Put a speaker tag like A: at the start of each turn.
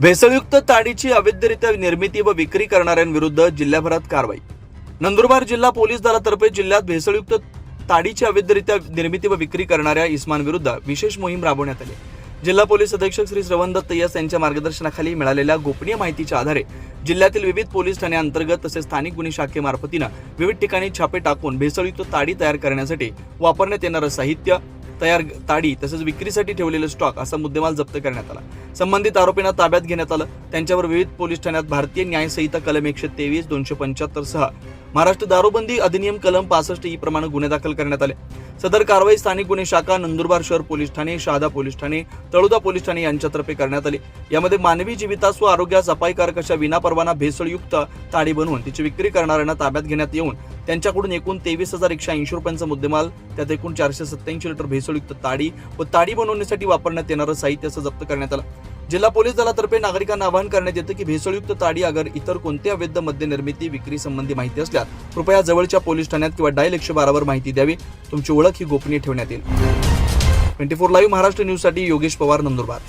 A: भेसळयुक्त ताडीची अवैधरित्या निर्मिती व विक्री करणाऱ्यांविरुद्ध जिल्ह्याभरात कारवाई. नंदुरबार जिल्हा पोलीस दलातर्फे जिल्ह्यात भेसळयुक्त ताडीची अवैधरित्या निर्मिती व विक्री करणाऱ्या इस्मांविरुद्ध विशेष मोहीम राबवण्यात आली. जिल्हा पोलीस अधीक्षक श्री श्रवण दत्त यस यांच्या मार्गदर्शनाखाली मिळालेल्या गोपनीय माहितीच्या आधारे जिल्ह्यातील विविध पोलीस ठाण्यांतर्गत तसेच स्थानिक गुन्हे शाखेमार्फतीनं विविध ठिकाणी छापे टाकून भेसळयुक्त ताडी तयार करण्यासाठी वापरण्यात येणारं साहित्य तयार ताडी तसेच विक्रीसाठी ठेवलेलं स्टॉक असा मुद्देमाल जप्त करण्यात आला. संबंधित आरोपींना ताब्यात घेण्यात आलं. त्यांच्यावर विविध पोलीस ठाण्यात भारतीय न्यायसंहिता कलम एकशे तेवीस दोनशे पंच्याहत्तर सह महाराष्ट्र दारूबंदी अधिनियम कलम पासष्ट ई प्रमाणे गुन्हे दाखल करण्यात आले. सदर कारवाई स्थानिक गुन्हे शाखा नंदुरबार शहर पोलीस ठाणे शहादा पोलीस ठाणे तळोदा पोलीस ठाणे यांच्यातर्फे करण्यात आली. यामध्ये मानवी जीवितास व आरोग्यास अपायकारक अशा विनापरवाना भेसळयुक्त ताडी बनवून तिची विक्री करणाऱ्यांना ताब्यात घेण्यात येऊन त्यांच्याकडून एकूण तेवीस हजार एकशे ऐंशी रुपयांचा मुद्देमाल त्यात एकूण चारशे सत्याऐंशी लिटर भेसळयुक्त ताडी व ताडी बनवण्यासाठी वापरण्यात येणारं साहित्य असं जप्त करण्यात आलं. जिल्हा पोलीस दलातर्फे नागरिकांना आवाहन करण्यात येतं की भेसळयुक्त ताडी अगर इतर कोणत्या अवैध मद्य निर्मिती विक्री संबंधी माहिती असल्यास कृपया जवळच्या पोलीस ठाण्यात किंवा डायल एकशे बारावर माहिती द्यावी. तुमची ओळख ही गोपनीय ठेवण्यात येईल. ट्वेंटी फोर लाईव्ह महाराष्ट्र न्यूजसाठी योगेश पवार नंदुरबार.